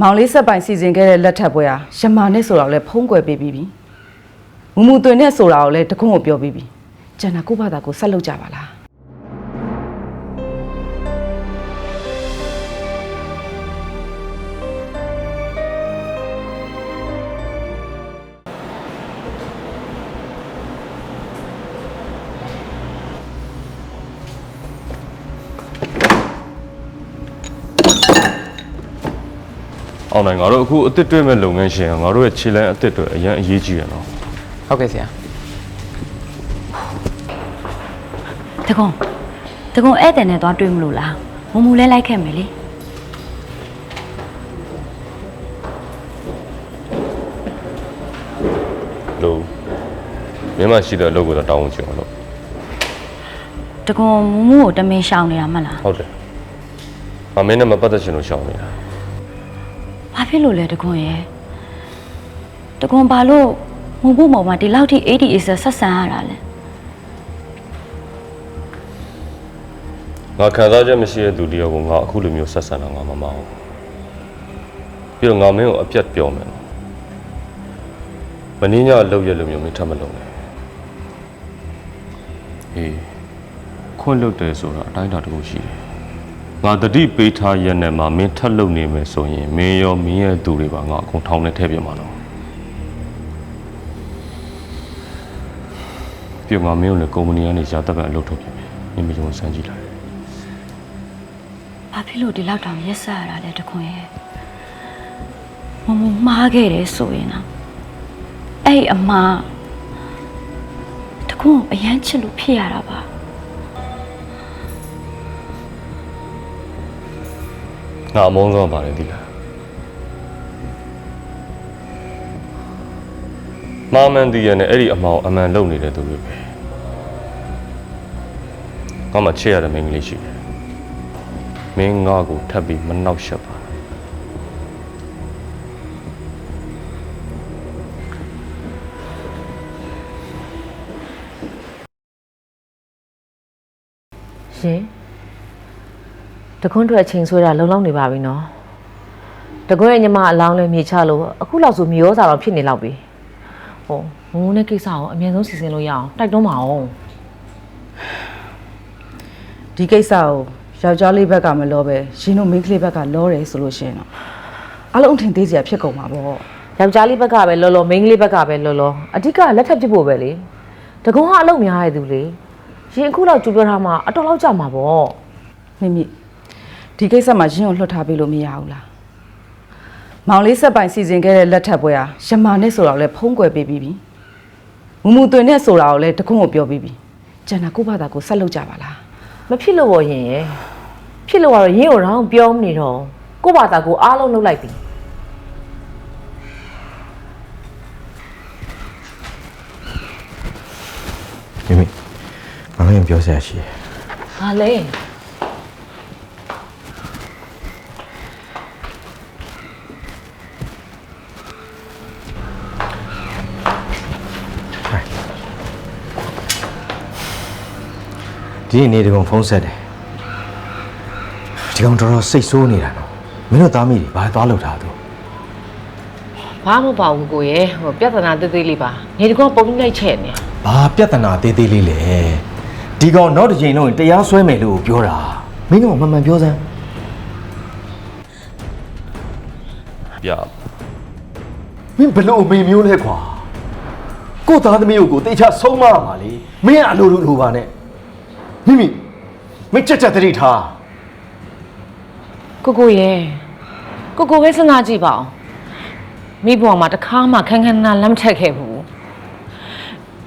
မောင်လေးဆက်ပိုင်စီစဉ်ခဲ့တဲ့လက်ထပ်ပွဲဟာရမာနဲ့ဆိုတော့လဲဖုံးကွယ်ပေးပြီးပြီမူမူတွင်နဲ့ဆိုတာကိုလည်းတခုံကိုပြောပြီးပြီကျန်တာကိုယ့်ဘာသာကိုဆက်လုပ်ကြပါလား အောင်နိုင်ငါတို့အခုအစ်စ်တွဲမဲ့လုပ်ငန်းရှင်ကငါတို့ရဲ့ခြေလမ်းအစ်စ်တွေအရင်အရေးကြီးရနော်ဟုတ်ကဲ့ဆရာတကုံတကုံဧည့်သည်နဲ့သွားတွေ့မလို့လားမမူလဲလိုက်ခဲ့မယ်လေလို့မင်းမရှိတဲ့အလုပ်ကိုတော့တောင်းဝင်ချင်အောင်လို့တကုံမမူကိုတမင်ရှောင်နေတာမဟုတ်လားဟုတ်တယ်အမင်းနဲ့မပတ်သက်ချင်လို့ရှောင်နေတာ ဘာဖြစ်လို့လဲတကုံရဲ့တကုံဘာလို့မမူမောင်မှာဒီလောက်ထိ ADS ဆက်ဆံရတာလဲငါခံစားချက်မရှိတဲ့သူတယောက်ကိုငါအခုလိုမျိုးဆက်ဆံတာငါမမအောင်ပြီးတော့ငါမင်းကိုအပြတ်ပြောမယ်နော်မင်းညအလုပ်ရလို့မျိုးမင်းထပ်မလုပ်နဲ့အေးခွင့်လွတ်တယ်ဆိုတာအတိုင်းအတာတစ်ခုရှိတယ် ငါတတိပေးထားရက်နဲ့မှမင်းထပ်လုပ်နေမယ်ဆိုရင်မင်းရောမင်းရဲ့သူတွေပါငါအကုန်ထောင်းနဲ့ထည့်ပြမှာနော်ပြီးတော့ငါမင်းကိုလည်းကုမ္ပဏီကနေရာသက်ပံအလုပ်ထုတ်ပြမယ်မင်းမယုံစမ်းကြည့်လိုက်ဘာဖြစ်လို့ဒီလောက်တောင်ရက်ဆက်ရတာလဲတကုံရဲ့မမူမှားခဲ့တယ်ဆိုရင်တော့အဲ့ဒီအမှားတကုံကိုအရန်ချစ်လို့ဖြစ်ရတာပါ ငါအမုန်းဆုံးပါတယ်ဒီလားမာမန်ဒီရနဲ့အဲ့ဒီအမောင်အမှန်လုံနေတဲ့သူတွေပဲငါမှချစ်ရတဲ့မိန်းကလေးရှိတယ်မင်းငါကိုထပ်ပြီးမနှောက်ရှက်ပါရှင် တခွန်းထွက်အချိန်ဆွဲတာလုံလောက်နေပါပြီနော်တခွန်းရဲ့ညီမအလောင်းလဲမြေချလို့အခုလောက်ဆိုမြေရောစာတော့ဖြစ်နေလောက်ပြီဟိုငုံနဲ့ကိစ္စကိုအမြဲဆုံးစီစဉ်လို့ရအောင်တိုက်တွန်းပါအောင်ဒီကိစ္စကိုယောက်ျားလေးဘက်ကမလောပဲရှင်တို့မိန်းကလေးဘက်ကလောတယ်ဆိုလို့ရှရင်တော့အလုံးအထင်သေးစရာဖြစ်ကုန်မှာပေါ့ယောက်ျားလေးဘက်ကပဲလောလောမိန်းကလေးဘက်ကပဲလောလောအဓိကလက်ထပ်ဖြစ်ဖို့ပဲလေတခွန်းကအလုပ်များရတဲ့သူလေရှင်အခုလောက်ကြိုးပြောထားမှအတော်လောက်ကြမှာပေါ့မိမိ ဒီကိစ္စမှာရင်းကိုလွှတ်ထားပေးလို့မရဘူးလားမောင်လေးဆက်ပိုင်စီစဉ်ခဲ့တဲ့လက်ထပ်ပွဲဟာရမာနဲ့ဆိုတော့လဲဖုံးကွယ်ပေးပြီးပြီမူမူတွင်နဲ့ဆိုတာကိုလည်းတခုံကိုပြောပြီးပြီကျန်တာကိုယ့်ဘာသာကိုဆက်လုပ်ကြပါလားမဖြစ်လို့ပေါ့ရင်ရယ်ဖြစ်လို့ကတော့ရင်းကိုတော့ပြောမနေတော့ကိုယ့်ဘာသာကိုအားလုံးလုပ်လိုက်ပြီမိမိမမင်းပြောစရာရှိတယ်ဟာလေ ဒီနေ့ဒီကောင်ဖုန်းဆက်တယ်ဒီကောင်တော်တော်စိတ်ဆိုးနေတာနော်မင်းတို့သားမိတွေဘာသွားလောက်တာသူဘာမှမပါဘူးကိုရယ်ဟိုပြဿနာသေးသေးလေးပါနေတကောပုံပြီးလိုက်ချက်နေဘာပြဿနာသေးသေးလေးလေဒီကောင်နောက်တစ်ချိန်လုံးရင်တရားစွဲမယ်လို့ပြောတာမင်းကောင်မှန်မှန်ပြောစမ်းပြမင်းဘလို့အမေမျိုးလဲခွာကို့သားသမီးကိုကိုတေချာဆုံးမပါလေမင်းကအလိုလိုလိုပါနဲ့ မိမိမင်းကြက်ကြက်တတိထားကိုကိုရယ်ကိုကိုပဲစဉ်းစားကြည့်ပါဦးမိဘွားမှာတစ်ခါမှခန်းခန်းနာလမ်းမထက်ခဲ့ဘူး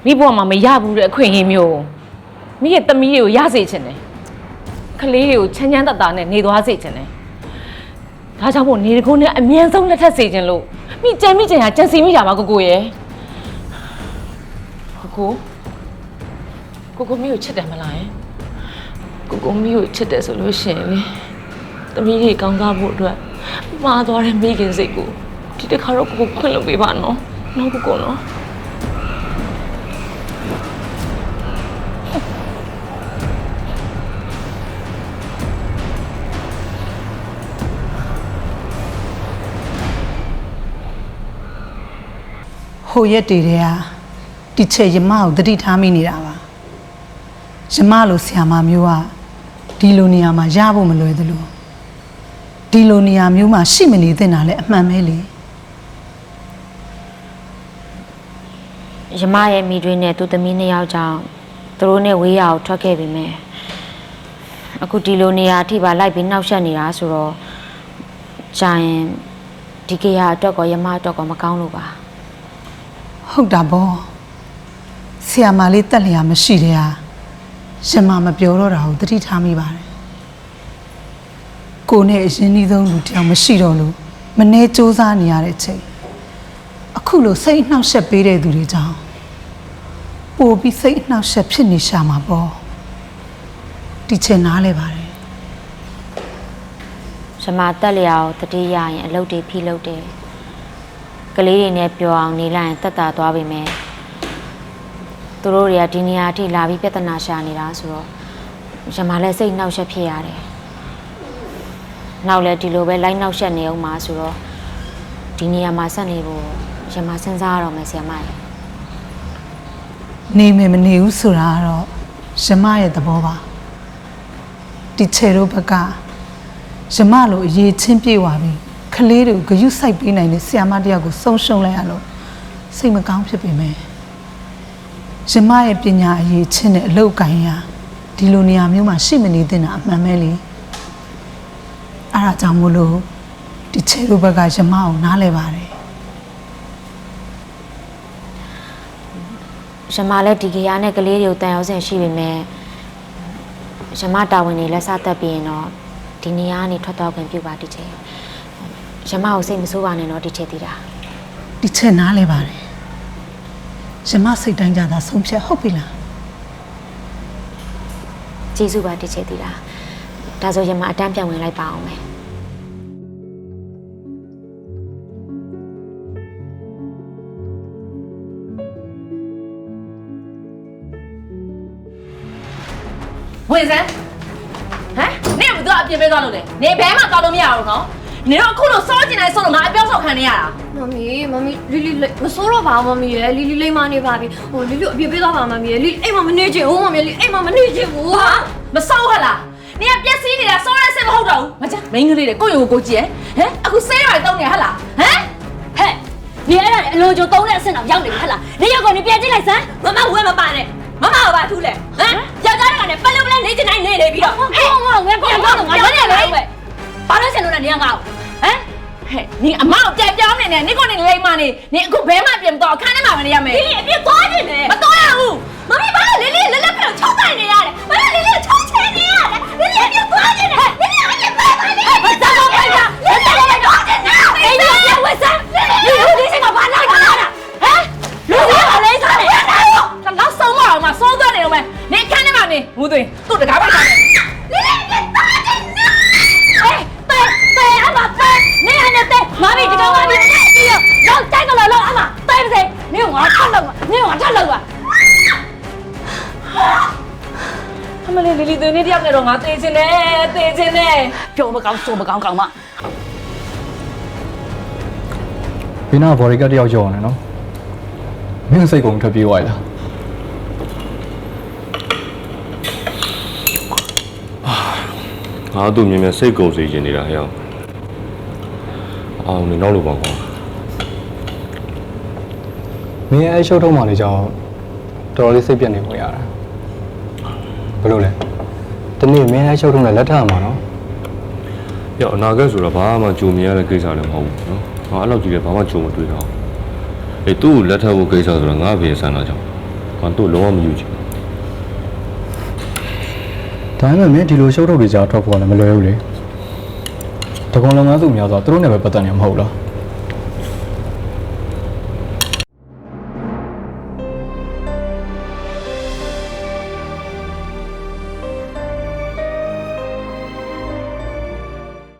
မိဘွားမှာမရဘူးတဲ့အခွင့်အရေးမျိုးမိရဲ့သမီးတွေကိုရစေချင်တယ်ကလေးတွေကိုချမ်းချမ်းသာသာနဲ့နေသွားစေချင်တယ်ဒါကြောင့်မို့နေတကုန်းနဲ့အမြဲဆုံးလက်ထက်စေချင်လို့မိကြံမိကြံရကြံစီမိတာပါကိုကိုရယ်ကိုကိုကိုကိုမိကိုချစ်တယ်မလားယင် ကိုကိုမီကိုချစ်တယ်ဆိုလို့ရှိရင်လေသမီးတွေကောင်းစားဖို့အတွက်မှားသွားတဲ့မိခင်စိတ်ကိုဒီတစ်ခါတော့ကိုကိုခွင့်လုပ်ပေးပါနော်နော်ကိုကိုနော်ဟိုရက်တွေတည်းဟာဒီချက်ယမကိုတတိထားမိနေတာပါယမလိုဆရာမမျိုးက ဒီလိုနေရာမှာရဖို့မလွယ်သလိုဒီလိုနေရာမျိုးမှာရှိမနေသင့်တာလည်းအမှန်ပဲလေရမရဲ့မိတွေနဲ့သူ့သမီးနှစ်ယောက်ကြောင့်သူတို့နဲ့ဝေးရအောင်ထွက်ခဲ့ပြီမယ်အခုဒီလိုနေရာအထိပါလိုက်ပြီးနှောက်ယှက်နေတာဆိုတော့ကြာရင်ဒီကေရအတွက်ကောရမအတွက်ကောမကောင်းလို့ပါဟုတ်တာပေါ့ဆရာမလေးတက်လျာမရှိတဲ့ဟာ ရမမပြောတော့တာကိုတတိထားမိပါတယ်ကိုနဲ့အရင်ကြီးဆုံးလူတစ်ယောက်မရှိတော့လို့မနေစူးစမ်းနေရတဲ့အချိန်အခုလိုစိတ်အနှောက်အယှက်ပေးတဲ့သူတွေကြောင့်ပိုပြီးစိတ်အနှောက်အယှက်ဖြစ်နေရှာမှာပေါ့ဒီချင်နားလဲပါတယ်ရမတက်လျာကိုတတိယရင်အလုပ်တွေဖိလုပ်တယ်ကလေးတွေနဲ့ပျော်အောင်နေလိုက်ရင်တက်တာသွားပြီမယ် သူတို့တွေကဒီနေရာအထိလာပြီးပြဿနာရှာနေတာဆိုတော့ရမလည်းစိတ်နှောက်ယှက်ဖြစ်ရတယ်နောက်လည်းဒီလိုပဲလိုက်နှောက်ယှက်နေအောင်မှာဆိုတော့ဒီနေရာမှာဆက်နေဖို့ရမစဉ်းစားရတော့မယ်ဆရာမရဲ့နေမယ်မနေဘူးဆိုတာကတော့ရမရဲ့သဘောပါဒီချေတို့ဘက်ကရမလိုအရေးချင်းပြေသွားပြီခလေးတွေကိုဂယုစိုက်ပေးနိုင်တဲ့ဆရာမတစ်ယောက်ကိုဆုံးရှုံးလိုက်ရလို့စိတ်မကောင်းဖြစ်ပေမဲ့ ရမရဲ့ပညာအရေးချင်းတဲ့အလောက်ကိုင်းရဒီလိုနေရာမျိုးမှာရှိမနေသင့်တာအမှန်ပဲလေအဲ့ဒါကြောင့်မို့လို့ဒီချေတို့ဘက်ကရမကိုနားလဲပါတယ်ရမလည်းဒီကေရနဲ့ကလေးတွေကိုတန်ရောက်စင်ရှိပြီမယ်ရမတာဝန်တွေလက်စသက်ပြီးရင်တော့ဒီနေရာကနေထွက်တော့ခွင့်ပြုပါဒီချေရမကိုစိတ်မဆိုးပါနဲ့တော့ဒီချေတည်တာဒီချက်နားလဲပါတယ် ရမစိတ်တိုင်းကြတာဆုံးဖြတ်ဟုတ်ပြီလားကျေးဇူးပါဒီချေတည်တာဒါဆိုရမအတန်းပြန်ဝင်လိုက်ပါအောင်မယ်ဝင်စမ်းဟမ်နင်ကဘယ်သူအပြင်ပေးသွားလို့လဲနေဘဲမှသွားလို့မရဘူးနော်နင်တို့အခုလို့စောကျင်တိုင်းစောလို့ငါအပြောဆောက်ခံနေရတာ မမီမမီလီလီလိမစိုးတော့ပါဘူးမမီရယ်လီလီလိမ့်မနေပါပြီဟိုလီလီအပြစ်ပေးသွားပါမမီရယ်လီအိမ်မှာမနေချင်ဘူးမမီလီအိမ်မှာမနေချင်ဘူးဟာမစောက်ဟလားနင်ကပြက်စီးနေတာစောရဲစင်မဟုတ်တော့ဘူးမကြမိန်းကလေးတွေကိုယ့်ရုံကိုကိုကြည့်ရဲ့ဟမ်အခုဆေးရိုက်တောင်းနေဟလားဟမ်ဟဲ့နေရတဲ့အလိုချိုသုံးတဲ့အဆင့်တော့ရောက်နေပြီဟဲ့လားနေရောက်ကနေပြန်ကြည့်လိုက်စမ်းမမဝဲမပါနဲ့မမကဘာထူးလဲဟမ်ယောက်ျားတွေကလည်းပလုံပလဲနေချင်တိုင်းနေနေပြီးတော့ဟောဟောဟောငါပြန်သွားတော့ငါလည်းလည်းပဲဘာလို့ဆင်လို့လဲနေရငါ့ကို ဟမ်ဟဲ့နင်အမောက်ပြန်ပြောင်းနေတယ်နင်ကိုနေလိမ့်မနေနင်အခုဘဲမှပြင်မတော့အခန်းထဲမှာမနေရမယ်လီလီအပြစ်သွားနေတယ်မတော်ရဘူးမမီဘာလို့လီလီလက်လက်ဖက်ကိုချောက်တိုင်နေရတယ်ဘာလို့လီလီကိုချောက်ချင်နေရလဲလီလီအပြစ်သွားနေတယ်လီလီ က်လောက်နေငါထက်လောက်ပါအမလေးလီလီသွင်းနေတယောက်နဲ့တော့ငါသေချင်တယ်သေချင်တယ်ပြောမကောင်းဆိုမကောင်းကောင်းမဘင်းနာဘော်ရီကတယောက်ကြောက်နေနော်မင်းစိတ်ကုန်ထွက်ပြေးသွားရလားငါတို့မြင်မြင်စိတ်ကုန်စေချင်နေတာဟဲ့အောင်အောင်နေနောက်လို့ပါကွာ မင်းအဲရှုပ်ထုံးမှလေးကြောင့်တော်တော်လေးစိတ်ပြတ်နေပေါ်ရတာဘယ်လိုလဲဒီနေ့မင်းအဲရှုပ်ထုံးနဲ့လက်ထပ်မှာနော်။ရောက်အနာဂတ်ဆိုတော့ဘာမှကြုံမြင်ရတဲ့ကိစ္စလည်းမဟုတ်ဘူးနော်။ငါအဲ့လောက်ကြီးလည်းဘာမှကြုံမတွေ့တော့ဘူး။အေးသူ့ကိုလက်ထပ်ဖို့ကိစ္စဆိုတော့ငါဘယ်ဆန္ဒကြောင့်။ငါတို့လုံးဝမယူချင်ဘူးဒါပေမဲ့မင်းဒီလိုရှုပ်ထုံးတွေကြောင့်ထွက်ဖို့ကလည်းမလွယ်ဘူးလေတကုံလုံးငန်းစုများဆိုတော့သူတို့နဲ့ပဲပတ်သက်နေမှာမဟုတ်လား